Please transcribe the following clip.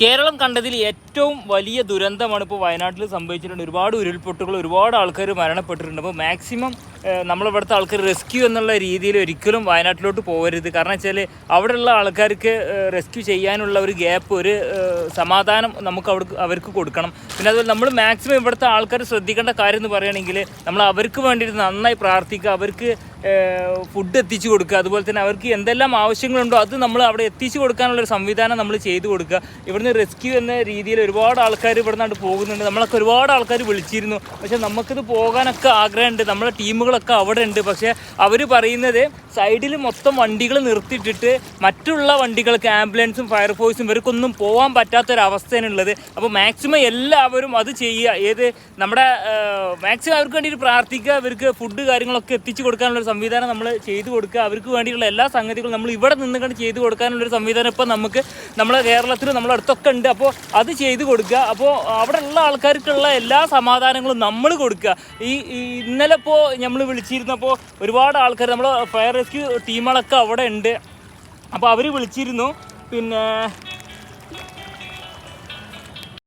കേരളം കണ്ടതിൽ ഏറ്റവും വലിയ ദുരന്തമാണ് ഇപ്പോൾ വയനാട്ടിൽ സംഭവിച്ചിട്ടുണ്ട്. ഒരുപാട് ഉരുൾപൊട്ടുകൾ ഒരുപാട് ആൾക്കാർ മരണപ്പെട്ടിട്ടുണ്ട്. അപ്പോൾ മാക്സിമം നമ്മളിവിടുത്തെ ആൾക്കാർ റെസ്ക്യൂ എന്നുള്ള രീതിയിൽ ഒരിക്കലും വയനാട്ടിലോട്ട് പോകരുത്. കാരണം വെച്ചാൽ അവിടെയുള്ള ആൾക്കാർക്ക് റെസ്ക്യൂ ചെയ്യാനുള്ള ഒരു ഗ്യാപ്പ് ഒരു സമാധാനം നമുക്ക് അവർക്ക് അവർക്ക് കൊടുക്കണം. പിന്നെ അതുപോലെ നമ്മൾ മാക്സിമം ഇവിടുത്തെ ആൾക്കാർ ശ്രദ്ധിക്കേണ്ട കാര്യം എന്ന് പറയുകയാണെങ്കിൽ നമ്മൾ അവർക്ക് വേണ്ടിയിട്ട് നന്നായി പ്രാർത്ഥിക്കുക. അവർക്ക് ഫുഡ് എത്തിച്ചു കൊടുക്കുക. അതുപോലെ തന്നെ അവർക്ക് എന്തെല്ലാം ആവശ്യങ്ങളുണ്ടോ അത് നമ്മൾ അവിടെ എത്തിച്ചു കൊടുക്കാനുള്ള ഒരു സംവിധാനം നമ്മൾ ചെയ്തു കൊടുക്കുക. ഇവിടുന്ന് റെസ്ക്യൂ എന്ന രീതിയിൽ ഒരുപാട് ആൾക്കാർ ഇവിടുന്ന് പോകുന്നുണ്ട്. നമ്മളൊക്കെ ഒരുപാട് ആൾക്കാർ വിളിച്ചിരുന്നു. പക്ഷെ നമുക്കിത് പോകാനൊക്കെ ആഗ്രഹമുണ്ട്. നമ്മളെ ടീമുകളൊക്കെ അവിടെ ഉണ്ട് പക്ഷേ അവർ പറയുന്നത് സൈഡിൽ മൊത്തം വണ്ടികൾ നിർത്തിയിട്ടിട്ട് മറ്റുള്ള വണ്ടികൾക്ക് ആംബുലൻസും ഫയർഫോഴ്സും ഇവർക്കൊന്നും പോകാൻ പറ്റാത്തൊരവസ്ഥയാണുള്ളത് അപ്പോൾ മാക്സിമം എല്ലാവരും അത് ചെയ്യുക. ഏത് നമ്മുടെ മാക്സിമം അവർക്ക് വേണ്ടിയിട്ട് പ്രാർത്ഥിക്കുക. അവർക്ക് ഫുഡ് കാര്യങ്ങളൊക്കെ എത്തിച്ചു കൊടുക്കാനുള്ള സംവിധാനം നമ്മൾ ചെയ്തു കൊടുക്കുക അവർക്ക് വേണ്ടിയിട്ടുള്ള എല്ലാ സംഗതികളും നമ്മൾ ഇവിടെ നിന്നുകൊണ്ട് ചെയ്തു കൊടുക്കാനുള്ള ഒരു സംവിധാനം ഇപ്പോൾ നമുക്ക് നമ്മളെ കേരളത്തിൽ നമ്മുടെ അടുത്തൊക്കെ ഉണ്ട്. അപ്പോൾ അത് ചെയ്തു കൊടുക്കുക. അപ്പോൾ അവിടെ ഉള്ള ആൾക്കാർക്കുള്ള എല്ലാ സമാധാനങ്ങളും നമ്മൾ കൊടുക്കുക. ഈ ഇന്നലെ ഇപ്പോൾ നമ്മൾ വിളിച്ചിരുന്നപ്പോൾ ഒരുപാട് ആൾക്കാർ നമ്മൾ ഫയർ റെസ്ക്യൂ ടീമുകളൊക്കെ അവിടെ ഉണ്ട്. അപ്പോൾ അവർ വിളിച്ചിരുന്നു. പിന്നെ